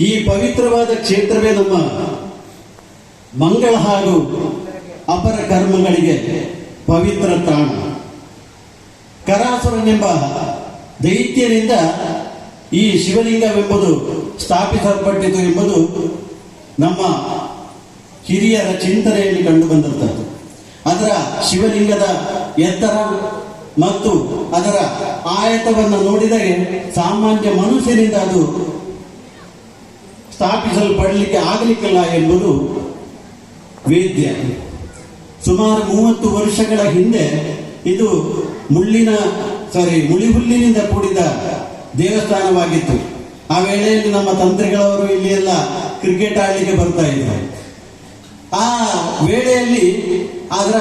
ಈ ಪವಿತ್ರವಾದ ಕ್ಷೇತ್ರವೇ ನಮ್ಮ ಮಂಗಳ ಹಾಗೂ ಅಪರ ಕರ್ಮಗಳಿಗೆ ಪವಿತ್ರ ತಾಣ. ಕರಾಸುರನೆಂಬ ದೈತ್ಯನಿಂದ ಈ ಶಿವಲಿಂಗವೆಂಬುದು ಸ್ಥಾಪಿಸಲ್ಪಟ್ಟಿತು ಎಂಬುದು ನಮ್ಮ ಹಿರಿಯರ ಚಿಂತನೆಯಲ್ಲಿ ಕಂಡುಬಂದಂಥದ್ದು ಅದರ ಶಿವಲಿಂಗದ ಎತ್ತರ ಮತ್ತು ಅದರ ಆಯತವನ್ನು ನೋಡಿದರೆ ಸಾಮಾನ್ಯ ಮನುಷ್ಯನಿಂದ ಅದು ಸ್ಥಾಪಿಸಲ್ಪಡಲಿಕ್ಕೆ ಆಗಲಿಕ್ಕಿಲ್ಲ ಎಂಬುದು ವೇದ್ಯ. ಸುಮಾರು ಮೂವತ್ತು ವರ್ಷಗಳ ಹಿಂದೆ ಇದು ಮುಳ್ಳಿನ ಸಾರಿ ಮುಳಿಹುಲ್ಲಿನಿಂದ ಕೂಡಿದ ದೇವಸ್ಥಾನವಾಗಿತ್ತು. ಆ ವೇಳೆಯಲ್ಲಿ ನಮ್ಮ ತಂತ್ರಿಗಳವರು ಇಲ್ಲಿ ಎಲ್ಲ ಕ್ರಿಕೆಟ್ ಆಡಲಿಕ್ಕೆ ಬರ್ತಾ ಇದ್ದಾರೆ ಆ ವೇಳೆಯಲ್ಲಿ ಅದರ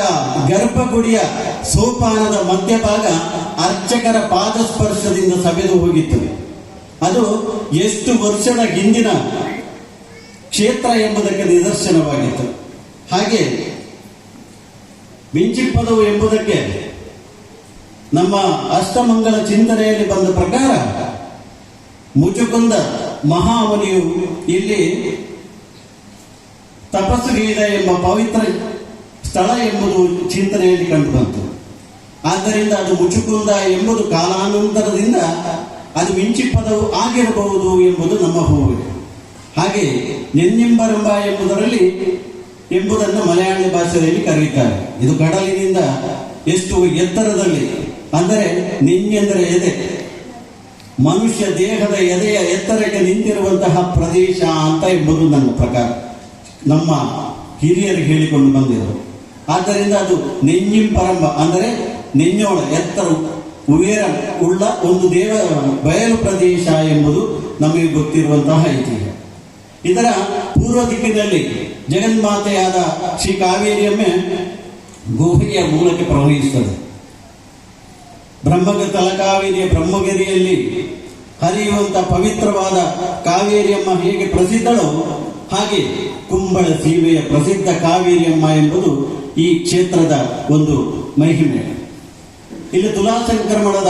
ಗರ್ಭಗುಡಿಯ ಸೋಪಾನದ ಮಧ್ಯಭಾಗ ಅರ್ಚಕರ ಪಾದಸ್ಪರ್ಶದಿಂದ ಸವೆದು ಹೋಗಿತ್ತು. ಅದು ಎಷ್ಟು ವರ್ಷದ ಹಿಂದಿನ ಕ್ಷೇತ್ರ ಎಂಬುದಕ್ಕೆ ನಿದರ್ಶನವಾಗಿತ್ತು. ಹಾಗೆ ಮಿಂಚಿಪ್ಪದವು ಎಂಬುದಕ್ಕೆ ನಮ್ಮ ಅಷ್ಟಮಂಗಲ ಚಿಂತನೆಯಲ್ಲಿ ಬಂದ ಪ್ರಕಾರ ಮುಚುಕುಂದ ಮಹಾಮುನಿಯು ಇಲ್ಲಿ ತಪಸ್ಸುಗೈದ ಎಂಬ ಪವಿತ್ರ ಸ್ಥಳ ಎಂಬುದು ಚಿಂತನೆಯಲ್ಲಿ ಕಂಡುಬಂತು ಆದ್ದರಿಂದ ಅದು ಮುಚುಕುಂದ ಎಂಬುದು ಕಾಲಾನಂತರದಿಂದ ಅದು ಮಿಂಚಿಪ್ಪದವು ಆಗಿರಬಹುದು ಎಂಬುದು ನಮ್ಮ ಹೂವು ಹಾಗೆ ನೆನ್ನಿಂಬರಂಬ ಎಂಬುದರಲ್ಲಿ ಎಂಬುದನ್ನು ಮಲಯಾಳಿ ಭಾಷೆಯಲ್ಲಿ ಕರೆಯುತ್ತಾರೆ. ಇದು ಕಡಲಿನಿಂದ ಎಷ್ಟು ಎತ್ತರದಲ್ಲಿ? ಅಂದರೆ ನಿನ್ನೆಂದರೆ ಎದೆ. ಮನುಷ್ಯ ದೇಹದ ಎದೆಯ ಎತ್ತರಕ್ಕೆ ನಿಂತಿರುವಂತಹ ಪ್ರದೇಶ ಅಂತ ಎಂಬುದು ನನ್ನ ಪ್ರಕಾರ. ನಮ್ಮ ಹಿರಿಯರು ಹೇಳಿಕೊಂಡು ಬಂದಿರು ಆದ್ದರಿಂದ ಅದು ನೆಂಜಿಂಪರಂಬ ಅಂದರೆ ನೆಂಜೋಳ ಎತ್ತರ, ಉಯರ, ಉಳ್ಳ ಒಂದು ದೇವ, ಬಯಲು ಪ್ರದೇಶ ಎಂಬುದು ನಮಗೆ ಗೊತ್ತಿರುವಂತಹ ಐತಿಹ್ಯ. ಇದರ ಪೂರ್ವ ದಿಕ್ಕಿನಲ್ಲಿ ಜಗನ್ಮಾತೆಯಾದ ಶ್ರೀ ಕಾವೇರಿಯಮ್ಮೆ ಗುಹೆಯ ಮೂಲಕ್ಕೆ ಪ್ರವಹಿಸುತ್ತದೆ. ಬ್ರಹ್ಮಗ ತಲಕಾವೇರಿಯ ಬ್ರಹ್ಮಗಿರಿಯಲ್ಲಿ ಹರಿಯುವಂತ ಪವಿತ್ರವಾದ ಕಾವೇರಿಯಮ್ಮ ಹೇಗೆ ಪ್ರಸಿದ್ಧಳೋ ಹಾಗೆ ಕುಂಬಳ ಸೀಮೆಯ ಪ್ರಸಿದ್ಧ ಕಾವೇರಿಯಮ್ಮ ಎಂಬುದು ಈ ಕ್ಷೇತ್ರದ ಒಂದು ಮಹಿಮೆ. ಇಲ್ಲಿ ತುಲಾ ಸಂಕ್ರಮಣದ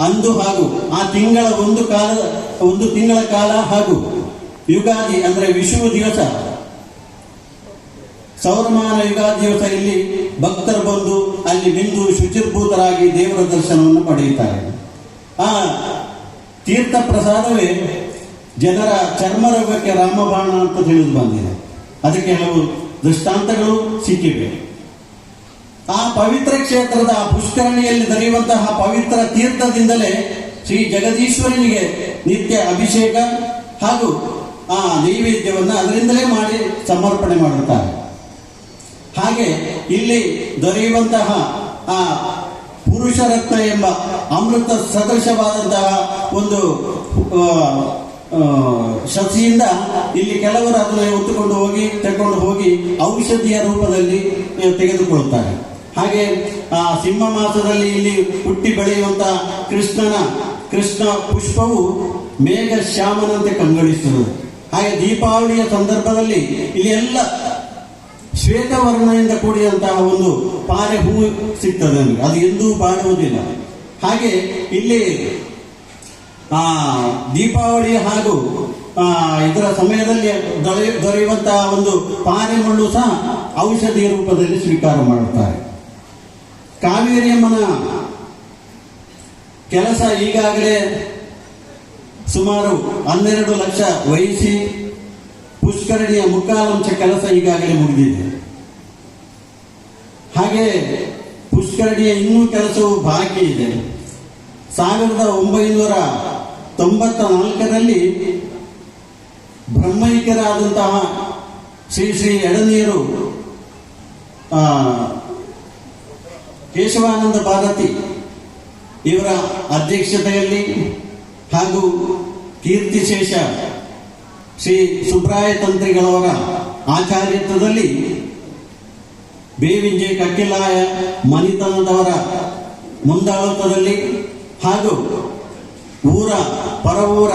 ಅಂದು ಹಾಗೂ ಆ ತಿಂಗಳ ಒಂದು ಕಾಲ ಒಂದು ತಿಂಗಳ ಕಾಲ ಹಾಗೂ ಯುಗಾದಿ ಅಂದ್ರೆ ವಿಷುವ ದಿವಸ. ಸೌರಮಾನ ಯುಗಾದಿ ದಿವಸ ಇಲ್ಲಿ ಭಕ್ತರು ಬಂದು ಅಲ್ಲಿ ಬಿಂದು ಶುಚಿರ್ಭೂತರಾಗಿ ದೇವರ ದರ್ಶನವನ್ನು ಪಡೆಯುತ್ತಾರೆ. ಆ ತೀರ್ಥ ಪ್ರಸಾದವೇ ಜನರ ಚರ್ಮ ರೋಗಕ್ಕೆ ರಾಮಬಾಣ ಅಂತ ತಿಳಿದು ಬಂದಿದೆ. ಅದಕ್ಕೆ ಹಲವು ದೃಷ್ಟಾಂತಗಳು ಸಿಕ್ಕಿವೆ. ಆ ಪವಿತ್ರ ಕ್ಷೇತ್ರದ ಪುಷ್ಕರಣಿಯಲ್ಲಿ ದೊರೆಯುವಂತಹ ಪವಿತ್ರ ತೀರ್ಥದಿಂದಲೇ ಶ್ರೀ ಜಗದೀಶ್ವರನಿಗೆ ನಿತ್ಯ ಅಭಿಷೇಕ ಹಾಗೂ ಆ ನೈವೇದ್ಯವನ್ನು ಅದರಿಂದಲೇ ಮಾಡಿ ಸಮರ್ಪಣೆ ಮಾಡುತ್ತಾರೆ. ಹಾಗೆ ಇಲ್ಲಿ ದೊರೆಯುವಂತಹ ಆ ಪುರುಷರತ್ನ ಎಂಬ ಅಮೃತ ಸದೃಶವಾದಂತಹ ಒಂದು ಶಸಿಯಿಂದ ಇಲ್ಲಿ ಕೆಲವರು ಅದನ್ನು ಹೊತ್ತುಕೊಂಡು ಹೋಗಿ ತಗೊಂಡು ಹೋಗಿ ಔಷಧಿಯ ರೂಪದಲ್ಲಿ ತೆಗೆದುಕೊಳ್ಳುತ್ತಾರೆ. ಹಾಗೆ ಆ ಸಿಂಹ ಮಾಸದಲ್ಲಿ ಇಲ್ಲಿ ಹುಟ್ಟಿ ಬೆಳೆಯುವಂತಹ ಕೃಷ್ಣನ, ಕೃಷ್ಣ ಪುಷ್ಪವು ಮೇಘ ಶ್ಯಾಮನಂತೆ ಕಂಗೊಳಿಸುತ್ತದೆ. ಹಾಗೆ ದೀಪಾವಳಿಯ ಸಂದರ್ಭದಲ್ಲಿ ಇಲ್ಲಿ ಎಲ್ಲ ಶ್ವೇತವರ್ಣದಿಂದ ಕೂಡಿದಂತಹ ಒಂದು ಪಾರೆ ಹೂ ಸಿಗ್ತದೆ ನಮಗೆ. ಅದು ಎಂದೂ ಬಾಡುವುದಿಲ್ಲ ಹಾಗೆ ಇಲ್ಲಿ, ಆ, ದೀಪಾವಳಿ ಹಾಗೂ ಇದರ ಸಮಯದಲ್ಲಿ ದೊರೆಯ ದೊರೆಯುವಂತಹ ಒಂದು ಮುಳ್ಳು ಸಹ ಔಷಧಿಯ ರೂಪದಲ್ಲಿ ಸ್ವೀಕಾರ ಮಾಡುತ್ತಾರೆ. ಕಾವೇರಿಯಮ್ಮನ ಕೆಲಸ ಈಗಾಗಲೇ ಸುಮಾರು ಹನ್ನೆರಡು ಲಕ್ಷ ವಹಿಸಿ ಪುಷ್ಕರಣಿಯ ಮುಕ್ಕಾಲಂಶ ಕೆಲಸ ಈಗಾಗಲೇ ಮುಗಿದಿದೆ. ಹಾಗೆ ಪುಷ್ಕರಣಿಯ ಇನ್ನೂ ಕೆಲಸವು ಬಾಕಿ ಇದೆ. ಸಾವಿರದ ಒಂಬೈನೂರ ತೊಂಬತ್ತ ನಾಲ್ಕರಲ್ಲಿ ಬ್ರಹ್ಮೈಕ್ಯರಾದಂತಹ ಶ್ರೀ ಶ್ರೀ ಎಡನೀರು ಕೇಶವಾನಂದ ಭಾರತಿ ಇವರ ಅಧ್ಯಕ್ಷತೆಯಲ್ಲಿ ಹಾಗೂ ಕೀರ್ತಿಶೇಷ ಶ್ರೀ ಸುಬ್ರಾಯ ತಂತ್ರಿಗಳವರ ಆಚಾರ್ಯತ್ವದಲ್ಲಿ ಬೇವಿಂಜೆ ಕಕ್ಕಿಲಾಯ ಮನಿತನದವರ ಮುಂದಾಳತ್ವದಲ್ಲಿ ಹಾಗೂ ಊರ ಪರವೂರ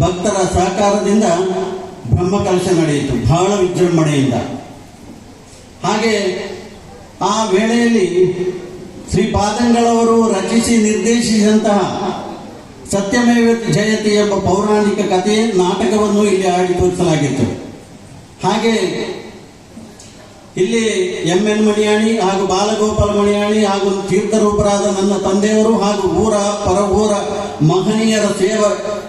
ಭಕ್ತರ ಸಹಕಾರದಿಂದ ಬ್ರಹ್ಮಕಲಶ ನಡೆಯಿತು, ಬಹಳ ವಿಜೃಂಭಣೆಯಿಂದ. ಹಾಗೆ ಆ ವೇಳೆಯಲ್ಲಿ ಶ್ರೀ ಪಾದಂಗಳವರು ರಚಿಸಿ ನಿರ್ದೇಶಿಸಿದಂತಹ ಸತ್ಯಮೇವ ಜಯತಿ ಎಂಬ ಪೌರಾಣಿಕ ಕಥೆ ನಾಟಕವನ್ನು ಇಲ್ಲಿ ಆಡಿ ತೋರಿಸಲಾಗಿತ್ತು. ಹಾಗೆ ಇಲ್ಲಿ ಎಂ ಎನ್ ಮಣಿಯಾಣಿ ಹಾಗೂ ಬಾಲಗೋಪಾಲ್ ಮಣಿಯಾಣಿ ಹಾಗೂ ತೀರ್ಥರೂಪರಾದ ನನ್ನ ತಂದೆಯವರು ಹಾಗೂ ಊರ ಪರ ಊರ ಮಹನೀಯರ ಸೇವ,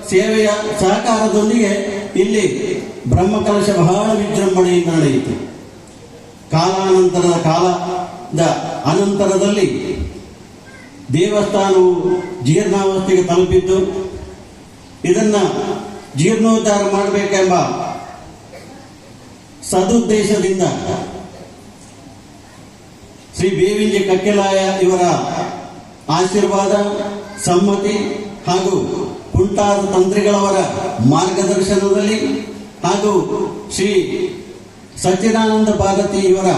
ಸೇವೆಯ ಸಹಕಾರದೊಂದಿಗೆ ಇಲ್ಲಿ ಬ್ರಹ್ಮಕಲಶ ಬಹಳ ವಿಜೃಂಭಣೆಯಿಂದ ನಡೆಯಿತು. ಕಾಲಾನಂತರದ ಕಾಲದ ಅನಂತರದಲ್ಲಿ ದೇವಸ್ಥಾನವು ಜೀರ್ಣಾವಸ್ಥೆಗೆ ತಲುಪಿದ್ದು ಇದನ್ನ ಜೀರ್ಣೋದ್ಧಾರ ಮಾಡಬೇಕೆಂಬ ಸದುದ್ದೇಶದಿಂದ ಶ್ರೀ ಬೇವಿಂಜಿ ಕಕ್ಕೆಲಾಯ ಇವರ ಆಶೀರ್ವಾದ, ಸಮ್ಮತಿ ಹಾಗೂ ಕುಂಟಾದ ತಂತ್ರಿಗಳವರ ಮಾರ್ಗದರ್ಶನದಲ್ಲಿ ಹಾಗೂ ಶ್ರೀ ಸಚ್ಚಿದಾನಂದ ಭಾರತಿ ಇವರ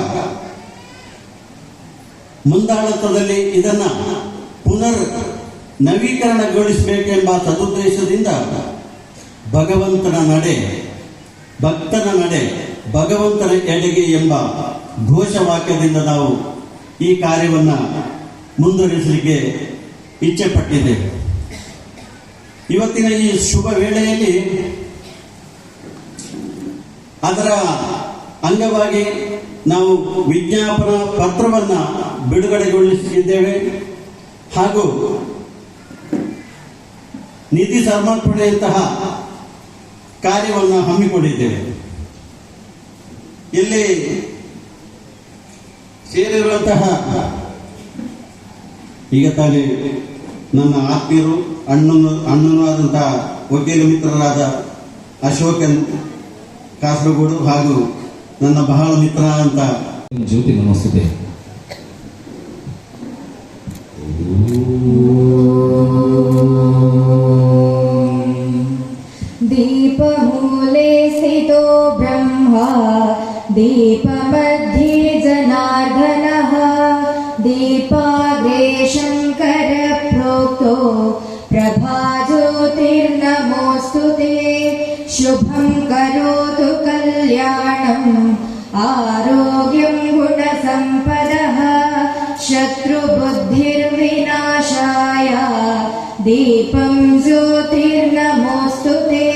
ಮುಂದಾಳತ್ವದಲ್ಲಿ ಇದನ್ನ ಪುನರ್ ನವೀಕರಣಗೊಳಿಸಬೇಕೆಂಬ ಸದುದ್ದೇಶದಿಂದ ಭಗವಂತನ ನಡೆ, ಭಕ್ತನ ನಡೆ, ಭಗವಂತನ ಎಡೆಗೆ ಎಂಬ ಘೋಷವಾಕ್ಯದಿಂದ ನಾವು ಈ ಕಾರ್ಯವನ್ನು ಮುಂದುವರಿಸಲಿಕ್ಕೆ ಇಚ್ಛೆ ಪಟ್ಟಿದ್ದೇವೆ ಇವತ್ತಿನ ಈ ಶುಭ ವೇಳೆಯಲ್ಲಿ ಅದರ ಅಂಗವಾಗಿ ನಾವು ವಿಜ್ಞಾಪನಾ ಪತ್ರವನ್ನು ಬಿಡುಗಡೆಗೊಳಿಸಿದ್ದೇವೆ. ಹಾಗೂ ನಿಧಿ ಸಮರ್ಪಣೆಯಂತಹ ಕಾರ್ಯವನ್ನು ಹಮ್ಮಿಕೊಂಡಿದ್ದೇವೆ. ಇಲ್ಲಿ ಸೇರಿರುವಂತಹ ಈಗ ತಾನೇ ನನ್ನ ಆತ್ಮೀಯರು, ಅಣ್ಣನು, ಅಣ್ಣನೂ ಆದಂತಹ ವಕೀಲ ಮಿತ್ರರಾದ ಅಶೋಕನ್ ಕಾಸರಗೋಡು ಹಾಗೂ ನನ್ನ ಬಹಳ ಮಿತ್ರ ಅಂತ ಜ್ಯೋತಿ ನಮಸ್ತೆ. दीपमूले स्थितो ब्रह्मा दीपमध्ये जनार्दनः दीपाग्रे शङ्करप्रोक्तो प्रभाज्योतिर्नमोऽस्तु ते शुभं करोतु कल्याणम् आरोग्यं दीपं ज्योतिर्नमोऽस्तु ते।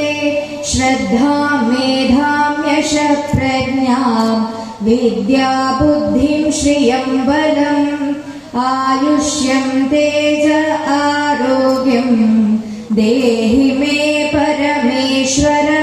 श्रद्धां मेधां यशप्रज्ञां विद्याबुद्धिं श्रियं बलम्। आयुष्यं तेज आरोग्यं देहि मे परमेश्वरः